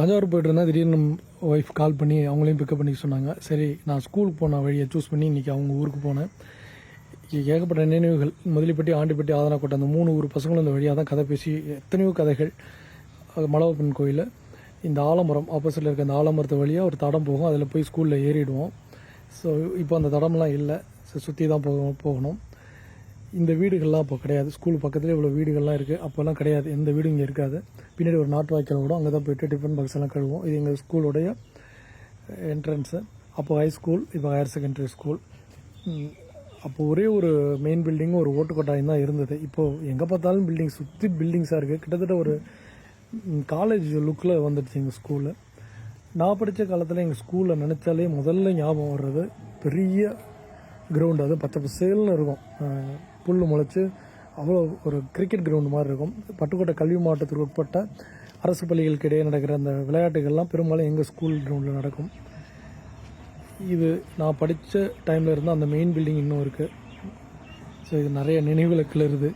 தஞ்சாவூர் போயிட்டு இருந்தால் திடீர்னு ஒய்ஃப் கால் பண்ணி அவங்களையும் பிக்கப் பண்ணி சொன்னாங்க. சரி நான் ஸ்கூலுக்கு போன வழியை சூஸ் பண்ணி இன்றைக்கி அவங்க ஊருக்கு போனேன். ஏகப்பட்ட நினைவுகள். முதலிப்பட்டி ஆண்டிப்பட்டி ஆதனாக்கோட்டை அந்த மூணு ஊர் பசங்களும் இந்த வழியாக தான் கதை பேசி எத்தனையோ கதைகள். மலவப்பன் கோயிலில் இந்த ஆலமரம் ஆப்போசிட்டில் இருக்க அந்த ஆலமரத்து வழியாக ஒரு தடம் போகும். அதில் போய் ஸ்கூலில் ஏறிடுவோம். ஸோ இப்போ அந்த தடம்லாம் இல்லை. ஸோ சுற்றி தான் போக போகணும். இந்த வீடுகள்லாம் அப்போ கிடையாது. ஸ்கூல் பக்கத்துலேயே இவ்வளோ வீடுகள்லாம் இருக்குது அப்போல்லாம் கிடையாது. எந்த வீடும் இங்கே இருக்காது. பின்னாடி ஒரு நாட்டு வாய்க்கால் விடும் அங்கே தான் போயிட்டு டிஃபன் பாக்ஸ் எல்லாம் கழுவோம் இது எங்கள் ஸ்கூலுடைய என்ட்ரன்ஸு அப்போ ஹை ஸ்கூல் இப்போ ஹையர் செகண்டரி ஸ்கூல் அப்போ ஒரே ஒரு மெயின் பில்டிங்கும் ஒரு ஓட்டுக்கொட்டாயம் தான் இருந்தது. இப்போது எங்கே பார்த்தாலும் பில்டிங் சுற்றி பில்டிங்ஸாக இருக்குது கிட்டத்தட்ட ஒரு காலேஜ் லுக்கில் வந்துடுச்சு எங்கள் ஸ்கூலு நான் படித்த காலத்தில் எங்கள் ஸ்கூலில் நினச்சாலே முதல்ல ஞாபகம் வர்றது பெரிய கிரவுண்டு அது பச்சை பசேல்னு இருக்கும். புல் முளைச்சி அவ்வளோ ஒரு கிரிக்கெட் கிரவுண்டு மாதிரி இருக்கும். பட்டுக்கோட்டை கல்வி மாவட்டத்திற்கு உட்பட்ட அரசு பள்ளிகளுக்கு இடையே நடக்கிற அந்த விளையாட்டுகள்லாம் பெரும்பாலும் எங்கள் ஸ்கூல் கிரவுண்டில் நடக்கும். இது நான் படித்த டைமில் இருந்தால் அந்த மெயின் பில்டிங் இன்னும் இருக்குது ஸோ இது நிறைய நினைவுகளை இருக்குது